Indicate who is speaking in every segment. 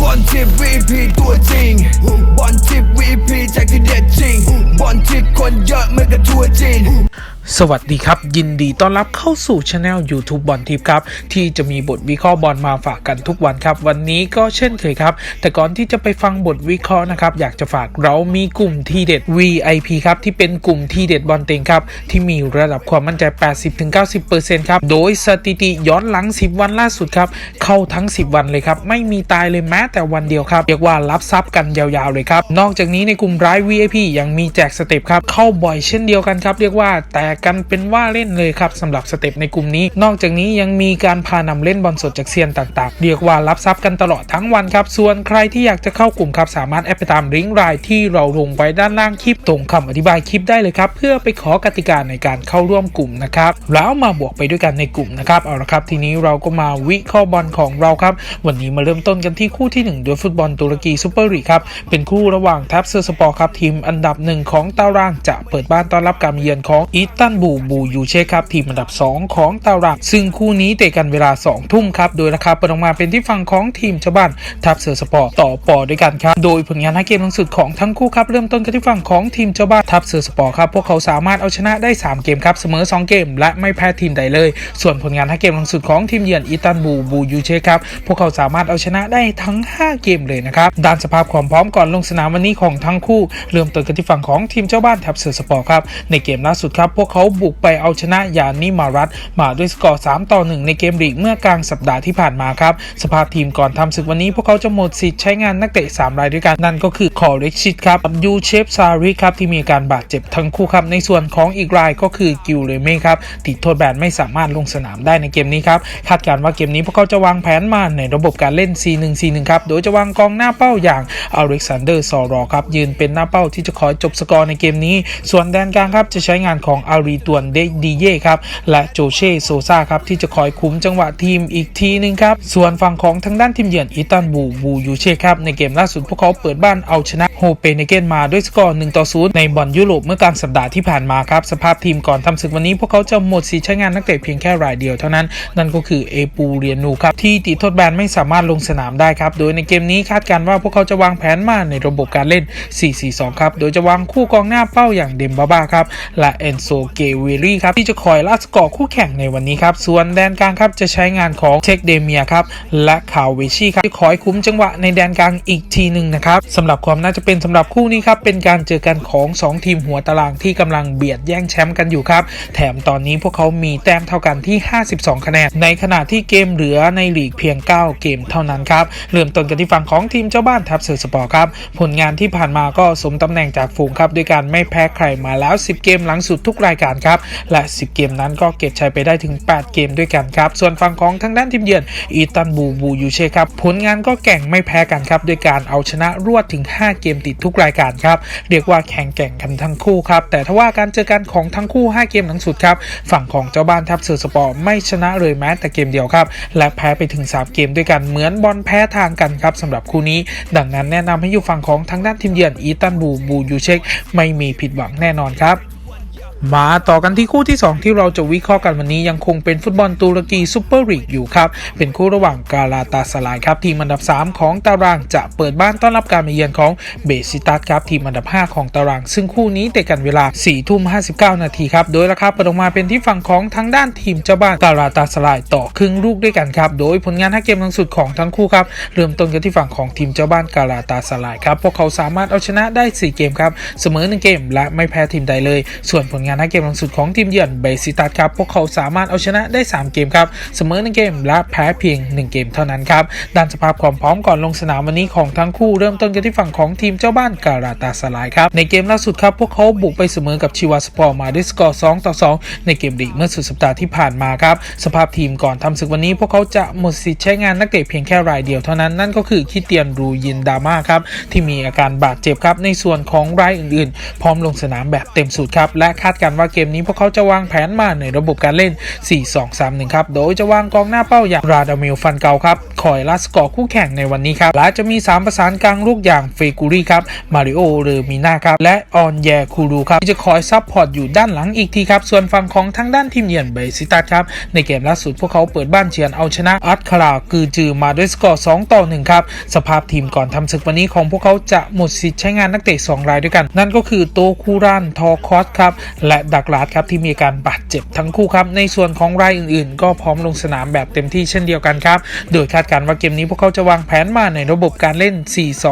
Speaker 1: บอลทิป VP ตัวจริงบอลทิป VP จากที่เด็ดจริงบอลทิปคนเยอะเหมือนกับทัวร์จีน
Speaker 2: สวัสดีครับ ยินดีต้อนรับเข้าสู่ช anel YouTube บอลทิปครับ ที่จะมีบทวิเคราะห์บอลมาฝากกันทุกวันครับ วันนี้ก็เช่นเคยครับ แต่ก่อนที่จะไปฟังบทวิเคราะห์นะครับ อยากจะฝากเรามีกลุ่มทีเด็ด VIP ครับ ที่เป็นกลุ่มทีเด็ดบอลเต็งครับ ที่มีระดับความมั่นใจ 80-90%ครับ โดยสถิติย้อนหลัง 10 วันล่าสุดครับ เข้าทั้ง 10 วันเลยครับ ไม่มีตายเลยแม้แต่วันเดียวครับเรียกว่ารับทรัพย์กันยาวๆเลยครับนอกจากนี้ในกลุ่มร้าย VIP ยังมีแจกสเต็ปครับเข้าบ่อยเช่นเดียวกันครับเรียกว่าแตกกันเป็นว่าเล่นเลยครับสำหรับสเต็ปในกลุ่มนี้ นอกจากนี้ยังมีการพานำเล่นบอลสดจากเซียนต่างๆ เรียกว่ารับทรัพย์กันตลอดทั้งวันครับ ส่วนใครที่อยากจะเข้ากลุ่มครับสามารถแอดไปตามลิงก์รายที่เราลงไว้ด้านล่างคลิปตรงคำอธิบายคลิปได้เลยครับเพื่อไปขอกติกาในการเข้าร่วมกลุ่มนะครับแล้วมาบวกไปด้วยกันในกลุ่มนะครับเอาละครับทีนี้เราก็มาวิเคราะห์บอลของเราครับ วันนี้มาเริ่มต้นกันที่คู่ที่หนึ่งด้วยฟุตบอลตุรกีซูเปอร์ลีกครับเป็นคู่ระหว่างทัพเซอร์สปอร์ครับทีมอันดับหนึ่งของตารางจะเปิดบ้านต้อนรับการเยือนของอิสันบูบูยูเชคครับทีมอันดับ 2 ของตารางซึ่งคู่นี้เตะกันเวลา 2 ทุ่มครับ โดยราคาเปิดออกมาเป็นที่ฝั่งของทีมเจ้าบ้านทัพเซอร์สปอร์ต่อปอด้วยกันครับ โดยผลงานห้าเกมล่าสุดของทั้งคู่ครับ เริ่มต้นกันที่ฝั่งของทีมเจ้าบ้านทัพเซอร์สปอร์ครับ พวกเขาสามารถเอาชนะได้ 3 เกมครับ เสมอ 2 เกม และไม่แพ้ทีมใดเลย ส่วนผลงานห้าเกมล่าสุดของทีมเยือนอิตันบูบูยูเชคครับ พวกเขาสามารถเอาชนะได้ทั้ง 5 เกมเลยนะครับ ด้านสภาพความพร้อมก่อนลงสนามวันนี้ของทั้งคู่ เริ่มต้นกันที่ฝั่งของทีมเจ้าบ้านทัพเซอร์สปอร์ครับ ในเกมล่าสุดครับพวกเขาบุกไปเอาชนะยานิมารัตมาด้วยสกอร์ 3 ต่อ 1 ในเกมลีกเมื่อกลางสัปดาห์ที่ผ่านมาครับ สภาพทีมก่อนทำศึกวันนี้พวกเขาจะหมดสิทธิ์ใช้งานนักเตะ 3 รายด้วยกัน นั่นก็คือคอเร็กชิตครับยูเชฟซาริครับ ที่มีการบาดเจ็บทั้งคู่ครับ ในส่วนของอีกรายก็คือกิลเลเม่ครับ ติดโทษแบนไม่สามารถลงสนามได้ในเกมนี้ครับคาดการณ์ว่าเกมนี้พวกเขาจะวางแผนมาในระบบการเล่น 4-1-4-1 ครับโดยจะวางกองหน้าเป้าอย่างอเล็กซานเดอร์ซอรอครับยืนเป็นหน้าเป้าที่จะคอยจบสกอร์ในเกมนี้ ส่วนแดนกลางครับจะใช้งานของอรีตวนเดดีเย่ครับและโจเช่โซซาครับที่จะคอยคุมจังหวะทีมอีกทีหนึงครับส่วนฝั่งของทางด้านทีมเยือนอิตันบูบูยูเช่ครับในเกมล่าสุดพวกเขาเปิดบ้านเอาชนะโฮเปเนเกนมาด้วยสกอร์1ต่อ0ในบอลยุโรปเมื่อกลางสัปดาห์ที่ผ่านมาครับสภาพทีมก่อนทำศึกวันนี้พวกเขาจะหมดสิทธิ์ใช้งานนักเตะเพียงแค่รายเดียวเท่านั้น นั่นก็คือเอปูเรียนูครับที่ติดโทษแบนไม่สามารถลงสนามได้ครับโดยในเกมนี้คาดการณ์ว่าพวกเขาจะวางแผนมาในระบบการเล่น 4-4-2 ครับโดยจะวางคู่กองหน้าเป้าอย่างเดมบาบ้าครับและเอนโซเกเวรี่ครับที่จะคอยล่าสกอร์คู่แข่งในวันนี้ครับ ส่วนแดนกลางครับจะใช้งานของเทคเดเมียครับและคาวเวชี่ครับที่คอยคุ้มจังหวะในแดนกลางอีกทีหนึ่งนะครับสำหรับความน่าจะเป็นสำหรับคู่นี้ครับเป็นการเจอกันของ 2 ทีมหัวตารางที่กำลังเบียดแย่งแชมป์กันอยู่ครับแถมตอนนี้พวกเขามีแต้มเท่ากันที่ 52 คะแนนในขณะที่เกมเหลือในลีกเพียง 9 เกมเท่านั้นครับเริ่มต้นกันที่ฝั่งของทีมเจ้าบ้านทัพเสือสปอร์ครับผลงานที่ผ่านมาก็สมตำแหน่งจากฝูงครับด้วยการไม่แพ้ใครมาแล้ว 10 เกมหลังสุดทุกรายการครับ และ 10 เกมนั้นก็เก็บชัยไปได้ถึง 8 เกมด้วยกันครับ ส่วนฝั่งของทางด้านทีมเยือนอีตันบูบูยูเช่ครับ ผลงานก็แก่งไม่แพ้กันครับด้วยการเอาชนะรวดถึง 5 เกมติดทุกรายการครับ เรียกว่าแข่งแก่งกันทั้งคู่ครับ แต่ถ้าว่าการเจอกันของทั้งคู่ 5 เกมหลังสุดครับ ฝั่งของเจ้าบ้านทัพเสือสปอร์ไม่ชนะเลยแม้แต่เกมเดียวครับ และแพ้ไปถึง 3 เกมด้วยกันเหมือนบอลแพ้ทางกันครับสำหรับคู่นี้ ดังนั้นแนะนำให้อยู่ฝั่งของทางด้านทีมเยือนอีตันบูบูยูเชคไม่มีผิดหวังแน่นอนครับ มาต่อกันที่คู่ที่ 2 ที่เราจะวิเคราะห์กันวันนี้ยังคงเป็นฟุตบอลตุรกีซูเปอร์ลีกอยู่ครับ เป็นคู่ระหว่างกาลาตาสลายครับ ทีมอันดับ 3 ของตารางจะเปิดบ้านต้อนรับการมาเยือนของเบซิตัสครับ ทีมอันดับ 5 ของตาราง ซึ่งคู่นี้เตะกันเวลา4ทุ่ม59 นาทีครับ โดยราคาเปิดออกมาเป็นที่ฝั่งของทางด้านทีมเจ้าบ้านกาลาตาสลายต่อครึ่งลูกด้วยกันครับโดยผลงาน5เกมหลังสุดของทั้งคู่ครับเริ่มต้นกันที่ฝั่งของทีมเจ้าบ้านกาลาตาสลายครับพวกเขาสามารถเอาชนะได้ 4 เกมครับเสมอ 1 เกม และไม่แพ้ทีมใดเลย ส่วนผลงาน5เกมหลังสุดของทีมเยือนเบซิตัสครับ พวกเขาสามารถเอาชนะได้ 3 เกมครับ เสมอ 1 เกม และแพ้เพียง 1 เกมเท่านั้นครับ ด้านสภาพความพร้อมก่อนลงสนามวันนี้ของทั้งคู่เริ่มต้นกันที่ฝั่งของทีมเจ้าบ้านการาตาสลายครับ ในเกมล่าสุดครับ พวกเขาบุกไปเสมอกับชิวาสปอร์มาด้วยสกอร์ 2 ต่อ 2 ในเกมลีกเมื่อสุดสัปดาห์ที่ผ่านมาครับ สภาพทีมก่อนทำศึกวันนี้ พวกเขาจะหมดสิทธิ์ใช้งานนักเตะเพียงแค่รายเดียวเท่านั้น นั่นก็คือคิเตียนรูยินดาม่าครับที่มีอาการบาดเจ็บครับในส่วนของรายอื่น ๆ พร้อมลงสนามแบบเต็มสูตรครับและคาดกันว่าเกมนี้พวกเขาจะวางแผนมาในระบบการเล่น 4-2-3-1 ครับ โดยจะวางกองหน้าเป้าอย่างราดามิลฟันเกาครับคอยลัสกอร์คู่แข่งในวันนี้ครับและจะมี 3 ประสานกลางลูกอย่างเฟกูรี่ครับมาริโอเรมิน่าครับและออนแยคูรูครับที่จะคอยซับพอร์ตอยู่ด้านหลังอีกทีครับ ส่วนฝั่งของทางด้านทีมเยือนเบซิตัสครับ ในเกมล่าสุดพวกเขาเปิดบ้านเชียนเอาชนะอัตคารากือจือมาด้วยสกอร์ 2 ต่อ 1 ครับ สภาพทีมก่อนทำศึกวันนี้ของพวกเขาจะหมดสิทธิ์ใช้งานนักเตะ 2 รายด้วยกัน นั่นก็คือโตคูรันทอคอสครับ และดักลาดครับที่มีการบาดเจ็บทั้งคู่ครับ ในส่วนของรายอื่นๆ ก็พร้อมลงสนามแบบเต็มที่เช่นเดียวกันครับ โดยคาดการว่าเกมนี้พวกเขาจะวางแผนมาในระบบการเล่น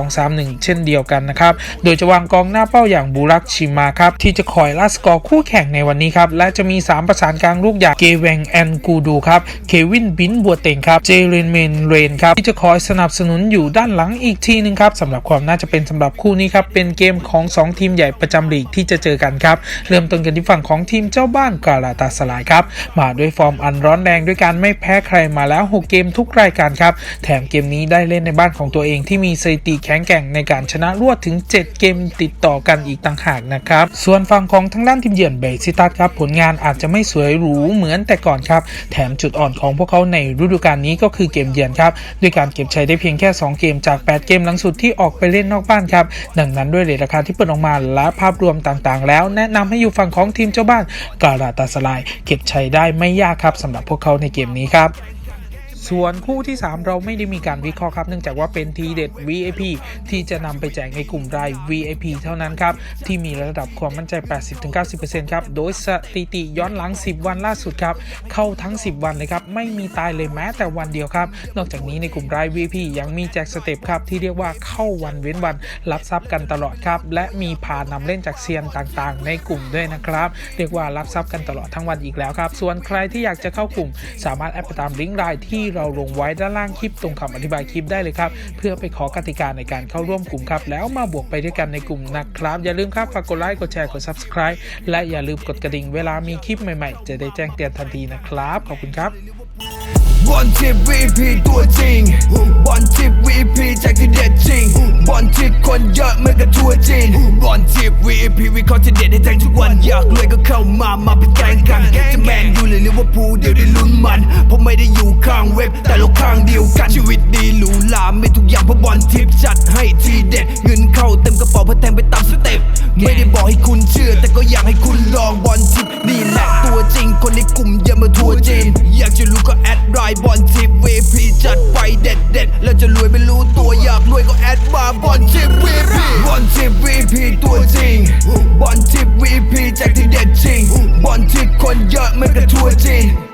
Speaker 2: 4-2-3-1 เช่นเดียวกันนะครับ โดยจะวางกองหน้าเป้าอย่างบูรักชิมาครับ ที่จะคอยล่าสกอร์คู่แข่งในวันนี้ครับ และจะมี 3 ประสานกลางลูกอย่างเกเวงแอนกูดูครับ เควินบินบัวเต็งครับ เจเรนเมนเรนครับ ที่จะคอยสนับสนุนอยู่ด้านหลังอีกทีหนึงครับสำหรับความน่าจะเป็นสำหรับคู่นี้ครับเป็นเกมของ 2 ทีมใหญ่ประจำลีกที่จะเจอกันครับเริ่มต้นกันที่ฝั่งของทีมเจ้าบ้านกาลาตาสลายครับมาด้วยฟอร์มอันร้อนแรงด้วยการไม่แพ้ใครมาแล้ว 6 เกมทุกรายการครับแถมเกมนี้ได้เล่นในบ้านของตัวเองที่มีสถิติแข็งแกร่งในการชนะรวดถึง 7 เกมติดต่อกันอีกต่างหากนะครับ ส่วนฝั่งของทางด้านทีมเยือนเบซิตัสครับ ผลงานอาจจะไม่สวยหรูเหมือนแต่ก่อนครับ แถมจุดอ่อนของพวกเขาในฤดูกาลนี้ก็คือเกมเยือนครับ ด้วยการเก็บชัยได้เพียงแค่ 2 เกมจาก 8 เกมหลังสุดที่ออกไปเล่นนอกบ้านครับ ดังนั้นด้วยเรทราคาที่เปิดออกมาและภาพรวมต่างๆ แล้ว แนะนำให้อยู่ฝั่งของทีมเจ้าบ้านกาลาตาสลาย เก็บชัยได้ไม่ยากครับสำหรับพวกเขาในเกมนี้ครับ ส่วนคู่ที่ 3 เราไม่ได้มีการวิเคราะห์ครับ เนื่องจากว่าเป็นทีเด็ด VIP ที่จะนำไปแจกในกลุ่มราย VIP เท่านั้นครับ ที่มีระดับความมั่นใจ 80-90%ครับ โดยสถิติย้อนหลัง 10 วันล่าสุดครับ เข้าทั้ง 10 วันเลยครับ ไม่มีตายเลยแม้แต่วันเดียวครับ นอกจากนี้ในกลุ่มราย VIP ยังมีแจกสเต็ปครับที่เรียกว่าเข้าวันเว้นวันรับทรัพย์กันตลอดครับ และมีพานำเล่นจากเซียนต่างๆ ในกลุ่มด้วยนะครับ เรียกว่ารับทรัพย์กันตลอดทั้งวันอีกแล้วครับ ส่วนใครที่อยากจะเข้ากลุ่ม สามารถแอดไปตามลิงก์รายที่เราลงไว้ด้านล่างคลิปตรงคำอธิบายคลิปได้เลยครับ เพื่อไปขอกติกาในการเข้าร่วมกลุ่มครับ แล้วมาบวกไปด้วยกันในกลุ่มนะครับ อย่าลืมครับฝากกดไลค์กดแชร์กด subscribe และอย่าลืมกดกระดิ่งเวลามีคลิปใหม่ๆ จะได้แจ้งเตือนทันทีนะครับ ขอบคุณครับ
Speaker 1: บอลทิป VP ตัวจริง บอลทิป VP แจ็คที่เด็ดจริง บอลทิปคนเยอะเหมือนกับทัวร์จีน บอลทิป VP วิเคราะห์ที่เด็ดให้แทงทุกวันอยากรวยก็เข้ามามาเป็นแกงกันจะแมนยูหรือลิเวอร์พูลเดี๋ยวได้ลุ้นมันผมไม่ได้อยู่ข้างเว็บแต่เราข้างเดียวกันชีวิตดีหรูหราไม่ทุกอย่างเพราะบอลทิปจัดให้ทีเด็ดเงินเข้าเต็มกระเป๋าเพราะแทงไปตามสเต็ปไม่ได้บอกให้คุณเชื่อ แต่ก็อยากให้คุณลองบอลทิปนี่แหละตัวจริงคนในกลุ่มเยอะมาทัวร์จีนอยากจะรู้ก็แอดายบอลทีวีพีจัดไปเด็ดเด็ดแล้วจะรวยไม่รู้ตัวอยากรวยก็แอดบาบอลทีวีพีบอลทีวีพีตัวจริงบอลทีวีพีแจกที่เด็ดจริงบอลที่คนเยอะไม่กระทัวจริง